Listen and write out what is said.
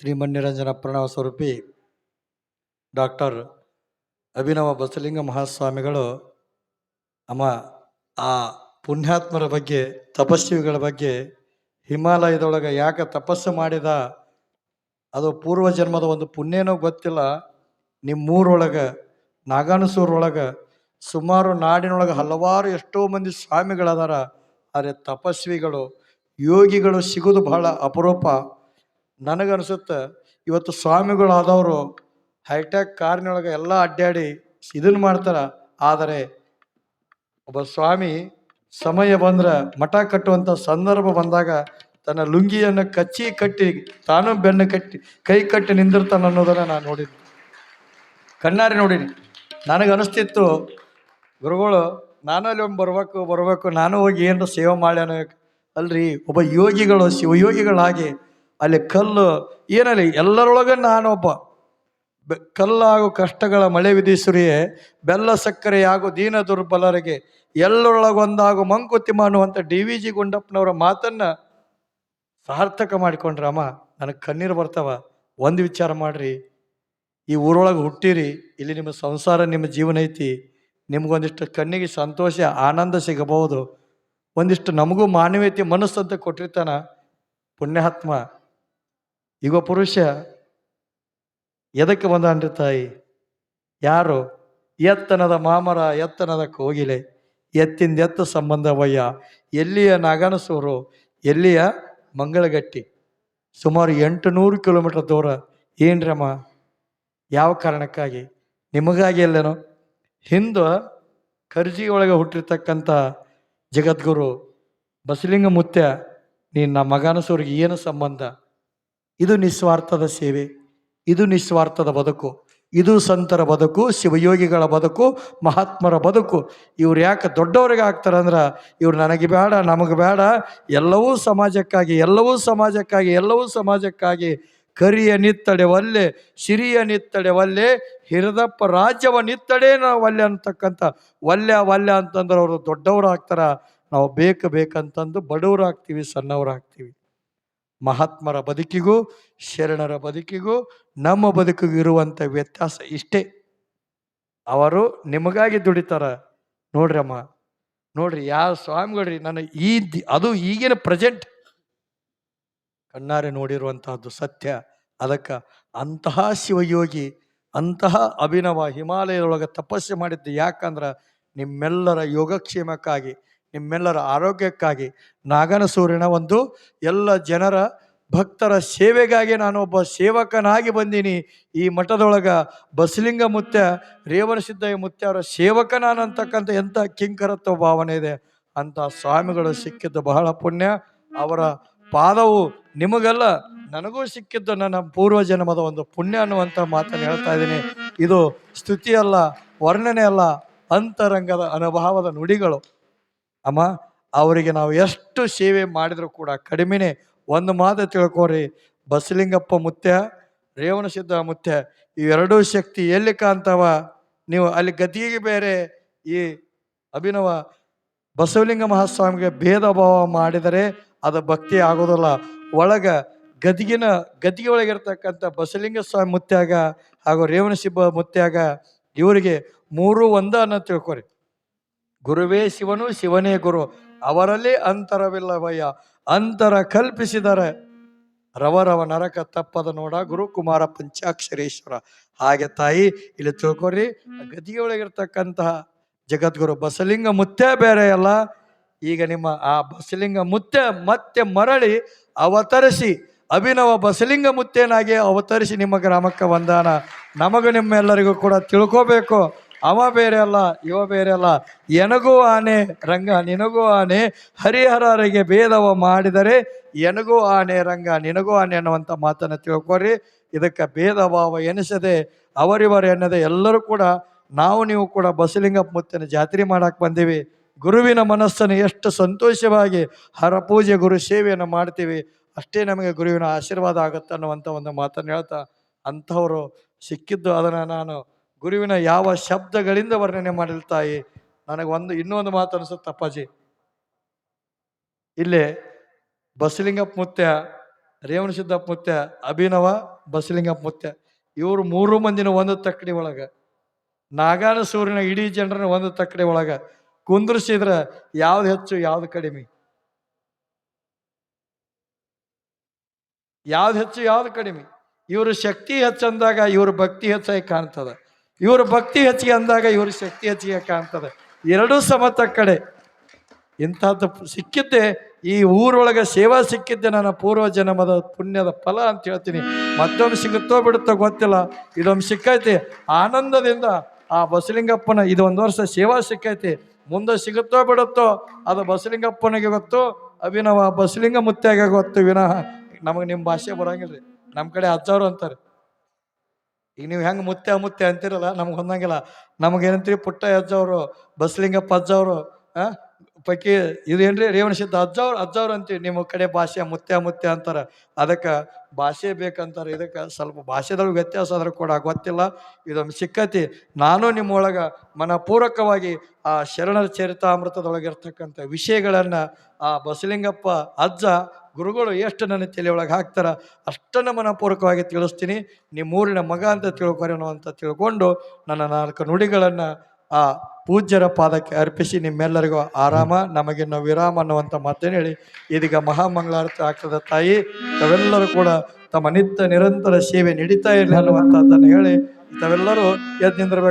ಶ್ರೀಮನ್ನಿರಂಜನ ಪ್ರಣವ ಸ್ವರೂಪಿ doctor Abhinava Basalinga ಮಹಾಸ್ವಾಮಿಗಳು ಅಮ್ಮ ಆ ಪುಣ್ಯಾತ್ಮರ ಬಗ್ಗೆ, ತಪಸ್ವಿಗಳ ಬಗ್ಗೆ ಹಿಮಾಲಯದೊಳಗೆ ಯಾಕೆ ತಪಸ್ಸು ಮಾಡಿದ, ಅದು ಪೂರ್ವ ಜನ್ಮದ ಒಂದು ಪುಣ್ಯನೋ ಗೊತ್ತಿಲ್ಲ. ನಿಮ್ಮೂರೊಳಗೆ, ನಾಗಾನುಸೂರೊಳಗೆ, ಸುಮಾರು ನಾಡಿನೊಳಗೆ ಹಲವಾರು ಎಷ್ಟೋ ಮಂದಿ ಸ್ವಾಮಿಗಳದಾರ. ಆದರೆ ತಪಸ್ವಿಗಳು, ಯೋಗಿಗಳು ಸಿಗೋದು ಬಹಳ ಅಪರೂಪ. ನನಗನ್ಸುತ್ತೆ, ಇವತ್ತು ಸ್ವಾಮಿಗಳಾದವರು ಹೈಟೆಕ್ ಕಾರ್ನೊಳಗೆ ಎಲ್ಲ ಅಡ್ಡಾಡಿ ಇದನ್ನು ಮಾಡ್ತಾರ. ಆದರೆ ಒಬ್ಬ ಸ್ವಾಮಿ ಸಮಯ ಬಂದ್ರೆ ಮಠ ಕಟ್ಟುವಂಥ ಸಂದರ್ಭ ಬಂದಾಗ ತನ್ನ ಲುಂಗಿಯನ್ನು ಕಚ್ಚಿ ಕಟ್ಟಿ ತಾನು ಬೆನ್ನು ಕಟ್ಟಿ ಕೈ ಕಟ್ಟಿ ನಿಂದಿರ್ತಾನೆ ಅನ್ನೋದನ್ನ ನಾನು ನೋಡಿದ್ದೆ. ಕಣ್ಣಾರಿ ನೋಡೀನಿ. ನನಗೆ ಅನಿಸ್ತಿತ್ತು ಗುರುಗಳು ನಾನು ಅಲ್ಲಿ ಒಮ್ಮೆ ಬರ್ಬೇಕು ಬರ್ಬೇಕು, ನಾನು ಹೋಗಿ ಏನರ ಸೇವೆ ಮಾಡ್ಯಾನ. ಅಲ್ರಿ, ಒಬ್ಬ ಯೋಗಿಗಳು, ಶಿವಯೋಗಿಗಳಾಗಿ ಅಲ್ಲಿ ಕಲ್ಲು, ಏನಲ್ಲಿ, ಎಲ್ಲರೊಳಗೆ ನಾನೊಬ್ಬ. ಬೆ- ಕಲ್ಲಾಗು ಕಷ್ಟಗಳ ಮಳೆ ವಿಧಿಸುರಿಯೇ, ಬೆಲ್ಲ ಸಕ್ಕರೆ ಹಾಗೂ ದೀನ ದುರ್ಬಲರಿಗೆ, ಎಲ್ಲರೊಳಗೊಂದಾಗು ಮಂಕುತಿಮ್ಮ ಅನ್ನುವಂಥ ಡಿ ವಿ ಜಿ ಗುಂಡಪ್ಪನವರ ಮಾತನ್ನ ಸಾರ್ಥಕ ಮಾಡಿಕೊಂಡ್ರಮ್ಮ ನನಗೆ ಕಣ್ಣೀರು ಬರ್ತಾವ. ಒಂದು ವಿಚಾರ ಮಾಡ್ರಿ. ಈ ಊರೊಳಗೆ ಹುಟ್ಟಿರಿ, ಇಲ್ಲಿ ನಿಮ್ಮ ಸಂಸಾರ, ನಿಮ್ಮ ಜೀವನ ಐತಿ. ನಿಮ್ಗೊಂದಿಷ್ಟು ಕಣ್ಣಿಗೆ ಸಂತೋಷ, ಆನಂದ ಸಿಗಬಹುದು. ಒಂದಿಷ್ಟು ನಮಗೂ ಮಾನವೀಯತೆ, ಮನಸ್ಸಂತ ಕೊಟ್ಟಿರ್ತಾನ ಪುಣ್ಯಾತ್ಮ. ಈಗ ಪುರುಷ, ಎದಕ್ಕೆ ಬಂದ ಬಂದಾನ್ರಿ ತಾಯಿ? ಯಾರು? ಎತ್ತನದ ಮಾಮರ, ಎತ್ತನದ ಕೋಗಿಲೆ ಎತ್ತ ಸಂಬಂಧವಯ್ಯ ಎಲ್ಲಿಯ ನಾಗನಸೂರು, ಎಲ್ಲಿಯ ಮಂಗಳಗಟ್ಟಿ? ಸುಮಾರು ಎಂಟು ನೂರು ಕಿಲೋಮೀಟರ್ ದೂರ. ಏನ್ರಮ್ಮ? ಯಾವ ಕಾರಣಕ್ಕಾಗಿ? ನಿಮಗಾಗಿ ಎಲ್ಲೇನು ಹಿಂದೆ ಕರ್ಜಿ ಒಳಗೆ ಹುಟ್ಟಿರ್ತಕ್ಕಂಥ ಜಗದ್ಗುರು ಬಸಲಿಂಗ ಮುತ್ಯ ನೀನು ನಮ್ಮ ಮಗನಸೂರಿಗೆ ಏನು ಸಂಬಂಧ? ಇದು ನಿಸ್ವಾರ್ಥದ ಸೇವೆ, ಇದು ನಿಸ್ವಾರ್ಥದ ಬದುಕು, ಇದು ಸಂತರ ಬದುಕು, ಶಿವಯೋಗಿಗಳ ಬದುಕು, ಮಹಾತ್ಮರ ಬದುಕು. ಇವ್ರು ಯಾಕೆ ದೊಡ್ಡವ್ರಿಗೆ ಆಗ್ತಾರೆ ಅಂದ್ರೆ, ಇವ್ರು ನನಗೆ ಬೇಡ, ನಮಗೆ ಬೇಡ, ಎಲ್ಲವೂ ಸಮಾಜಕ್ಕಾಗಿ ಎಲ್ಲವೂ ಸಮಾಜಕ್ಕಾಗಿ ಎಲ್ಲವೂ ಸಮಾಜಕ್ಕಾಗಿ, ಕರಿಯ ನಿತ್ತಡೆ ಒಲ್ಲೆ, ಸಿರಿಯ ನಿತ್ತಡೆ ಒಲ್ಲೆ, ಹಿರದಪ್ಪ ರಾಜ್ಯವ ನಿತ್ತಡೆ ನಾವು ಒಲ್ಲೆ ಅಂತಕ್ಕಂಥ ಒಲ್ಲೆ ಒಲ್ಲೆ ಅಂತಂದ್ರೆ ಅವರು ದೊಡ್ಡವರು ಆಗ್ತಾರ. ನಾವು ಬೇಕು ಬೇಕಂತಂದು ಬಡವರಾಗ್ತೀವಿ ಸಣ್ಣವರಾಗ್ತೀವಿ ಮಹಾತ್ಮರ ಬದುಕಿಗೂ, ಶರಣರ ಬದುಕಿಗೂ, ನಮ್ಮ ಬದುಕಿಗೂ ಇರುವಂಥ ವ್ಯತ್ಯಾಸ ಇಷ್ಟೇ. ಅವರು ನಿಮಗಾಗಿ ದುಡಿತಾರ. ನೋಡ್ರಮ್ಮ, ನೋಡ್ರಿ ಯಾವ ಸ್ವಾಮಿಗಳ್ರಿ ನಾನು ಈ ಅದು ಈಗಿನ ಪ್ರೆಸೆಂಟ್. ಕಣ್ಣಾರೆ ನೋಡಿರುವಂತಹದ್ದು ಸತ್ಯ. ಅದಕ್ಕೆ ಅಂತಹ ಶಿವಯೋಗಿ, ಅಂತಹ ಅಭಿನವ ಹಿಮಾಲಯದೊಳಗೆ ತಪಸ್ಸು ಮಾಡಿದ್ದು ಯಾಕಂದ್ರೆ ನಿಮ್ಮೆಲ್ಲರ ಯೋಗಕ್ಷೇಮಕ್ಕಾಗಿ ನಿಮ್ಮೆಲ್ಲರ ಆರೋಗ್ಯಕ್ಕಾಗಿ ನಾಗನಸೂರಿನ ಒಂದು ಎಲ್ಲ ಜನರ ಭಕ್ತರ ಸೇವೆಗಾಗಿ ನಾನು ಒಬ್ಬ ಸೇವಕನಾಗಿ ಬಂದೀನಿ. ಈ ಮಠದೊಳಗ ಬಸಲಿಂಗ ಮುತ್ಯ, ರೇವಣ ಸಿದ್ದಯ್ಯ ಮುತ್ಯ ಅವರ ಸೇವಕ ನಾನು ಎಂಥ ಕಿಂಕರತ್ವ ಭಾವನೆ ಇದೆ. ಅಂತ ಸ್ವಾಮಿಗಳು ಸಿಕ್ಕಿದ್ದು ಬಹಳ ಪುಣ್ಯ. ಅವರ ಪಾದವು ನಿಮಗೆಲ್ಲ, ನನಗೂ ಸಿಕ್ಕಿದ್ದು ನನ್ನ ಪೂರ್ವ ಜನ್ಮದ ಒಂದು ಪುಣ್ಯ ಅನ್ನುವಂಥ ಮಾತನ್ನು ಹೇಳ್ತಾ ಇದ್ದೀನಿ. ಇದು ಸ್ತುತಿ ಅಲ್ಲ ವರ್ಣನೆ ಅಲ್ಲ ಅಂತರಂಗದ ಅನುಭವದ ನುಡಿಗಳು. ಅಮ್ಮ, ಅವರಿಗೆ ನಾವು ಎಷ್ಟು ಸೇವೆ ಮಾಡಿದರೂ ಕೂಡ ಕಡಿಮೆನೆ ಒಂದು ಮಾತು ತಿಳ್ಕೊರಿ. ಬಸಲಿಂಗಪ್ಪ ಮುತ್ಯ ರೇವಣಸಿದ್ಧ ಮುತ್ಯ ಇವೆರಡೂ ಶಕ್ತಿ ಎಲ್ಲಿ ಕಾಣ್ತಾವ? ನೀವು ಅಲ್ಲಿ ಗದಿಗೆ ಬೇರೆ ಈ ಅಭಿನವ ಬಸವಲಿಂಗ ಮಹಾಸ್ವಾಮಿಗೆ ಭೇದ ಭಾವ ಮಾಡಿದರೆ ಅದು ಭಕ್ತಿ ಆಗೋದಿಲ್ಲ. ಒಳಗ ಗದಿಗಿನ, ಗದಿಗೆ ಒಳಗಿರ್ತಕ್ಕಂಥ ಬಸಲಿಂಗ ಸ್ವಾಮಿ ಮುತ್ಯಾಗ ಹಾಗೂ ರೇವಣಸಿಬ್ಬ ಮುತ್ಯಾಗ ಇವರಿಗೆ ಮೂರು ಒಂದ ಅನ್ನೋ ತಿಳ್ಕೊರಿ. ಗುರುವೇ ಶಿವನು, ಶಿವನೇ ಗುರು. ಅವರಲ್ಲಿ ಅಂತರವಿಲ್ಲವಯ್ಯ. ಅಂತರ ಕಲ್ಪಿಸಿದರೆ ರವರವ ನರಕ ತಪ್ಪದ ನೋಡ ಗುರುಕುಮಾರ ಪಂಚಾಕ್ಷರೇಶ್ವರ. ಹಾಗೆ ತಾಯಿ, ಇಲ್ಲಿ ತಿಳ್ಕೊರಿ ಗದಿಯೊಳಗಿರ್ತಕ್ಕಂತಹ ಜಗದ್ಗುರು ಬಸಲಿಂಗ ಮುತ್ತೆ ಬೇರೆ ಅಲ್ಲ. ಈಗ ನಿಮ್ಮ ಆ ಬಸಲಿಂಗ ಮುತ್ತೆ ಮತ್ತೆ ಮರಳಿ ಅವತರಿಸಿ, ಅಭಿನವ ಬಸಲಿಂಗ ಮುತ್ತೇನಾಗಿ ಅವತರಿಸಿ ನಿಮ್ಮ ಗ್ರಾಮಕ್ಕೆ ಬಂದಾನ. ನಮಗೂ ನಿಮ್ಮೆಲ್ಲರಿಗೂ ಕೂಡ ತಿಳ್ಕೋಬೇಕು. ಅವ ಬೇರೆ ಅಲ್ಲ, ಇವ ಬೇರೆ ಅಲ್ಲ. ಎನಗೂ ಆನೆ, ರಂಗ ನಿನಗೂ ಆನೆ, ಹರಿಹರರಿಗೆ ಭೇದವ ಮಾಡಿದರೆ ಎನಗೂ ಆನೆ, ರಂಗ ನಿನಗೂ ಆನೆ ಅನ್ನುವಂಥ ಮಾತನ್ನು ತಿಳ್ಕೊರಿ. ಇದಕ್ಕೆ ಭೇದ ಭಾವ ಎನಿಸದೆ ಅವರಿವರು ಎನ್ನದೆ ಎಲ್ಲರೂ ಕೂಡ ನಾವು ನೀವು ಕೂಡ ಬಸಲಿಂಗಪ್ಪ ಮುತ್ತಿನ ಜಾತ್ರೆ ಮಾಡಕ್ಕೆ ಬಂದೀವಿ. ಗುರುವಿನ ಮನಸ್ಸನ್ನು ಎಷ್ಟು ಸಂತೋಷವಾಗಿ ಹರ ಪೂಜೆ ಗುರು ಸೇವೆಯನ್ನು ಮಾಡ್ತೀವಿ. ಅಷ್ಟೇ ನಮಗೆ ಗುರುವಿನ ಆಶೀರ್ವಾದ ಆಗುತ್ತೆ ಅನ್ನುವಂಥ ಒಂದು ಮಾತನ್ನು ಹೇಳ್ತಾ ಅಂಥವರು ಸಿಕ್ಕಿದ್ದು ಅದನ್ನು ನಾನು ಗುರುವಿನ ಯಾವ ಶಬ್ದಗಳಿಂದ ವರ್ಣನೆ ಮಾಡಿಲ್ಲ ತಾಯಿ ನನಗೆ ಒಂದು, ಇನ್ನೊಂದು ಮಾತು ಅನಿಸುತ್ತೆ ಅಪ್ಪಾಜಿ. ಇಲ್ಲೇ ಬಸಲಿಂಗಪ್ಪ ಮುತ್ಯ ರೇವಣ ಸಿದ್ದಪ್ಪ ಮುತ್ಯ ಅಭಿನವ ಬಸಲಿಂಗಪ್ಪ ಮುತ್ಯ ಇವರು ಮೂರು ಮಂದಿನ ಒಂದು ತಕ್ಕಡಿ ಒಳಗ. ನಾಗಾನ ಸೂರ್ಯನ ಇಡೀ ಜನರನ್ನ ಒಂದು ತಕ್ಕಡಿ ಒಳಗ. ಕುಂದ್ರಿಸಿದ್ರೆ ಯಾವ್ದು ಹೆಚ್ಚು, ಯಾವ್ದು ಕಡಿಮೆ? ಯಾವ್ದು ಹೆಚ್ಚು, ಯಾವ್ದು ಕಡಿಮೆ? ಇವರು ಶಕ್ತಿ ಹೆಚ್ಚಂದಾಗ ಇವ್ರ ಭಕ್ತಿ ಹೆಚ್ಚಾಗಿ ಕಾಣ್ತದ. ಇವ್ರ ಭಕ್ತಿ ಹೆಚ್ಚಿಗೆ ಅಂದಾಗ ಇವರು ಶಕ್ತಿ ಹೆಚ್ಚಿಗೆ ಕಾಣ್ತದೆ. ಎರಡೂ ಸಮತ ಕಡೆ. ಇಂಥದ್ದು ಸಿಕ್ಕಿದ್ದೆ, ಈ ಊರೊಳಗೆ ಸೇವಾ ಸಿಕ್ಕಿದ್ದೆ ನನ್ನ ಪೂರ್ವ ಜನ್ಮದ ಪುಣ್ಯದ ಫಲ ಅಂತ ಹೇಳ್ತೀನಿ. ಮತ್ತೊಂದು ಸಿಗುತ್ತೋ ಬಿಡುತ್ತೋ ಗೊತ್ತಿಲ್ಲ. ಇದೊಂದು ಸಿಕ್ಕೈತಿ. ಆನಂದದಿಂದ ಆ ಬಸಲಿಂಗಪ್ಪನ ಇದು ಒಂದು ವರ್ಷ ಸೇವಾ ಸಿಕ್ಕೈತಿ. ಮುಂದೆ ಸಿಗುತ್ತೋ ಬಿಡುತ್ತೋ, ಅದು ಬಸಲಿಂಗಪ್ಪನಿಗೆ ಗೊತ್ತು, ಅಭಿನವ ಬಸಲಿಂಗ ಮುತ್ತೆಗೆ ಗೊತ್ತು. ವಿನಃ ನಮಗೆ ನಿಮ್ಮ ಭಾಷೆ ಬರೋಂಗಿಲ್ಲ ರೀ ನಮ್ಮ ಕಡೆ ಅಜ್ಜವರು ಅಂತಾರೆ. ಈಗ ನೀವು ಹೆಂಗೆ ಮುತ್ತೆ ಮುತ್ತೆ ಅಂತಿರಲ್ಲ, ನಮ್ಗೆ ಹೊಂದಂಗಿಲ್ಲ. ನಮಗೆ ಏನಂತೀರಿ, ಪುಟ್ಟ ಅಜ್ಜ ಅಜ್ಜವರು ಹಾಂ ಪೈಕಿ ರೀ ರೇವಣ ಸಿದ್ಧ ಅಜ್ಜವ್ರು ಅಜ್ಜವ್ರು ಅಂತೀವಿ ನಿಮ್ಮ ಕಡೆ ಭಾಷೆ ಮುತ್ತೆ ಮುತ್ತೆ ಅಂತಾರೆ. ಅದಕ್ಕೆ ಭಾಷೆ ಬೇಕಂತಾರೆ. ಇದಕ್ಕೆ ಸ್ವಲ್ಪ ಭಾಷೆದೊಳಗೆ ವ್ಯತ್ಯಾಸ ಆದ್ರೂ ಕೂಡ ಗೊತ್ತಿಲ್ಲ. ಇದೊಂದು ಸಿಕ್ಕತಿ. ನಾನು ನಿಮ್ಮೊಳಗೆ ಮನಪೂರ್ವಕವಾಗಿ ಆ ಶರಣರ ಚರಿತಾಮೃತದೊಳಗಿರ್ತಕ್ಕಂಥ ವಿಷಯಗಳನ್ನು ಆ ಬಸಲಿಂಗಪ್ಪ ಅಜ್ಜ ಗುರುಗಳು ಎಷ್ಟು ನನ್ನ ತಲೆಯೊಳಗೆ ಹಾಕ್ತಾರ ಅಷ್ಟನ್ನು ಮನಪೂರ್ವಕವಾಗಿ ತಿಳಿಸ್ತೀನಿ. ನಿಮ್ಮೂರಿನ ಮಗ ಅಂತ ತಿಳ್ಕೊರೇನೋ ಅಂತ ತಿಳ್ಕೊಂಡು ನನ್ನ ನಾಲ್ಕು ನುಡಿಗಳನ್ನು ಆ ಪೂಜ್ಯರ ಪಾದಕ್ಕೆ ಅರ್ಪಿಸಿ ನಿಮ್ಮೆಲ್ಲರಿಗೂ ಆರಾಮ, ನಮಗಿನ್ನು ವಿರಾಮ ಅನ್ನುವಂಥ ಮಾತೇನು ಹೇಳಿ. ಇದೀಗ ಮಹಾಮಂಗಳಾರತಿ ಆಗ್ತದ ತಾಯಿ, ತಾವೆಲ್ಲರೂ ಕೂಡ ತಮ್ಮ ನಿತ್ಯ ನಿರಂತರ ಸೇವೆ ನಡೀತಾ ಇರಲಿ ಅನ್ನುವಂಥದ್ದನ್ನು ಹೇಳಿ, ತಾವೆಲ್ಲರೂ ಎದ್ದು ನಿಂದಿರ್ಬೇಕು